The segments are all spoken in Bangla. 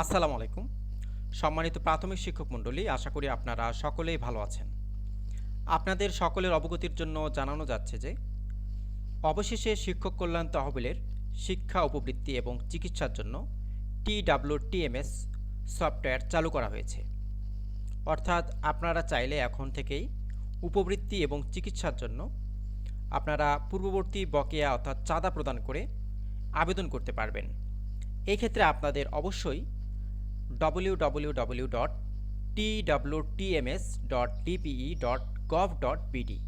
আসসালামু আলাইকুম। সম্মানিত প্রাথমিক শিক্ষক মণ্ডলী, আশা করি আপনারা সকলেই ভালো আছেন। আপনাদের সকলের অবগতির জন্য জানানো যাচ্ছে যে, অবশেষে শিক্ষক কল্যাণ তহবিলের শিক্ষা উপবৃত্তি এবং চিকিৎসার জন্য টিডাব্লিউটিএমএস সফটওয়্যার চালু করা হয়েছে। অর্থাৎ আপনারা চাইলে এখন থেকেই উপবৃত্তি এবং চিকিৎসার জন্য আপনারা পূর্ববর্তী বকেয়া অর্থাৎ চাঁদা প্রদান করে আবেদন করতে পারবেন। এই ক্ষেত্রে আপনাদের অবশ্যই www.twtms.dpe.gov.bd dot dot dot gov dot BD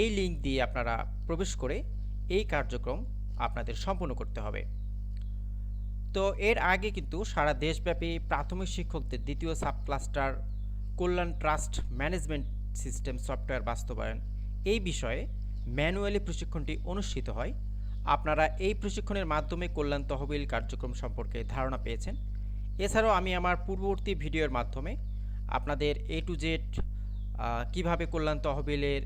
এই লিঙ্ক দিয়ে আপনারা প্রবেশ করে এই কার্যক্রম আপনাদের সম্পূর্ণ করতে হবে। তো এর আগে কিন্তু সারা দেশব্যাপী প্রাথমিক শিক্ষকদের দ্বিতীয় সাব ক্লাস্টার কল্যাণ ট্রাস্ট ম্যানেজমেন্ট সিস্টেম সফটওয়্যার বাস্তবায়ন এই বিষয়ে ম্যানুয়ালি প্রশিক্ষণটি অনুষ্ঠিত হয়। আপনারা এই প্রশিক্ষণের মাধ্যমে কল্যাণ তহবিল কার্যক্রম সম্পর্কে ধারণা পেয়েছেন। এছাড়াও আমি আমার পূর্ববর্তী ভিডিওর মাধ্যমে আপনাদের এ টু জেড কীভাবে কল্যাণ তহবিলের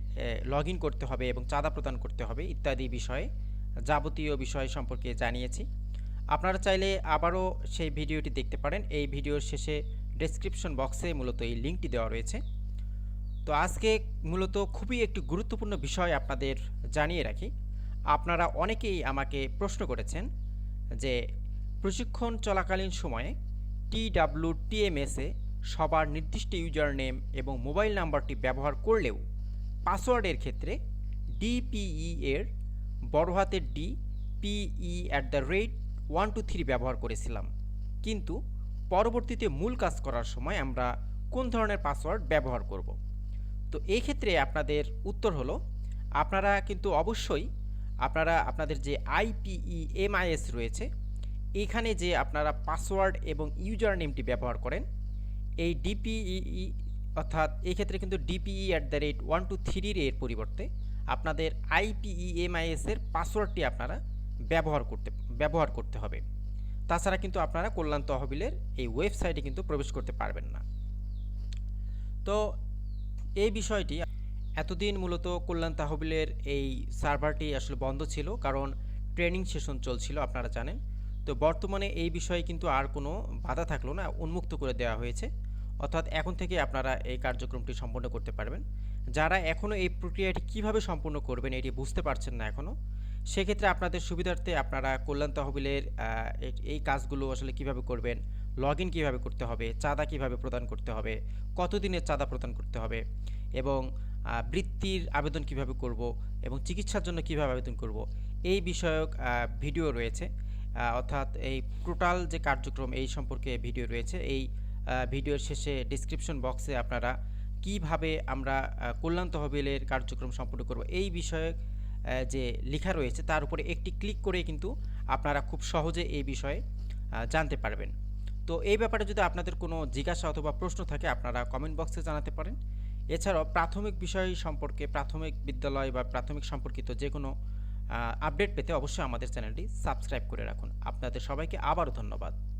লগ করতে হবে এবং চাঁদা প্রদান করতে হবে ইত্যাদি বিষয়ে, যাবতীয় বিষয় সম্পর্কে জানিয়েছি। আপনারা চাইলে আবারও সেই ভিডিওটি দেখতে পারেন। এই ভিডিওর শেষে ডেসক্রিপশন বক্সে মূলত এই লিঙ্কটি দেওয়া রয়েছে। তো আজকে মূলত খুবই একটি গুরুত্বপূর্ণ বিষয় আপনাদের জানিয়ে রাখি। আপনারা অনেকেই আমাকে প্রশ্ন করেছেন যে প্রশিক্ষণ চলাকালীন সময়ে টিডাব্লিউ টিএমএসে সবার নির্দিষ্ট ইউজার নেম এবং মোবাইল নাম্বারটি ব্যবহার করলেও পাসওয়ার্ডের ক্ষেত্রে ডিপিই এর বড় হাতের D PE at the rate one two three ব্যবহার করেছিলাম। কিন্তু পরবর্তীতে মূল কাজ করার সময় আমরা কোন ধরনের পাসওয়ার্ড ব্যবহার করব? তো এই ক্ষেত্রে আপনাদের উত্তর হলো, আপনারা কিন্তু অবশ্যই আপনারা, আপনাদের যে আইপিই এমআইএস রয়েছে এখানে যে আপনারা পাসওয়ার্ড এবং ইউজার নেমটি ব্যবহার করেন, এই ডিপিই অর্থাৎ এই ক্ষেত্রে কিন্তু DPE at the rate one two থ্রির এর পরিবর্তে আপনাদের আইপিই এমআইএস এর পাসওয়ার্ডটি আপনারা ব্যবহার করতে ব্যবহার করতে হবে। তাছাড়া কিন্তু আপনারা কল্যাণ তহবিলের এই ওয়েবসাইটে কিন্তু প্রবেশ করতে পারবেন না। তো এই বিষয়টি, এতদিন মূলত কল্যাণ তহবিলের এই সার্ভারটি আসলে বন্ধ ছিল, কারণ ট্রেনিং সেশন চলছিল, আপনারা জানেন। তো বর্তমানে এই বিষয়ে কিন্তু আর কোনো বাধা থাকল না, উন্মুক্ত করে দেওয়া হয়েছে। অর্থাৎ এখন থেকে আপনারা এই কার্যক্রমটি সম্পন্ন করতে পারবেন। যারা এখনও এই প্রক্রিয়াটি কীভাবে সম্পন্ন করবেন এটি বুঝতে পারছেন না এখনও সেক্ষেত্রে আপনাদের সুবিধার্থে আপনারা কল্যাণ তহবিলের এই কাজগুলো আসলে কীভাবে করবেন লগ ইন কীভাবে করতে হবে, চাঁদা কীভাবে প্রদান করতে হবে, কতদিনের চাঁদা প্রদান করতে হবে এবং বৃত্তির আবেদন কীভাবে করব এবং চিকিৎসার জন্য কীভাবে আবেদন করব, এই বিষয়ক ভিডিও রয়েছে। অর্থাৎ এই টোটাল যে কার্যক্রম এই সম্পর্কে ভিডিও রয়েছে, এই ভিডিওর শেষে ডিসক্রিপশন বক্সে আপনারা কীভাবে আমরা কল্যাণ তহবিলের কার্যক্রম সম্পন্ন করব এই বিষয়ে যে লেখা রয়েছে তার উপরে একটি ক্লিক করে কিন্তু আপনারা খুব সহজে এই বিষয়ে জানতে পারবেন। তো এই ব্যাপারে যদি আপনাদের কোনো জিজ্ঞাসা অথবা প্রশ্ন থাকে, আপনারা কমেন্ট বক্সে জানাতে পারেন। এছাড়াও প্রাথমিক বিষয় সম্পর্কে প্রাথমিক বিদ্যালয় বা প্রাথমিক সম্পর্কিত যে কোনো আপডেট পেতে অবশ্যই আমাদের চ্যানেলটি সাবস্ক্রাইব করে রাখুন। আপনাদের সবাইকে আবারও ধন্যবাদ।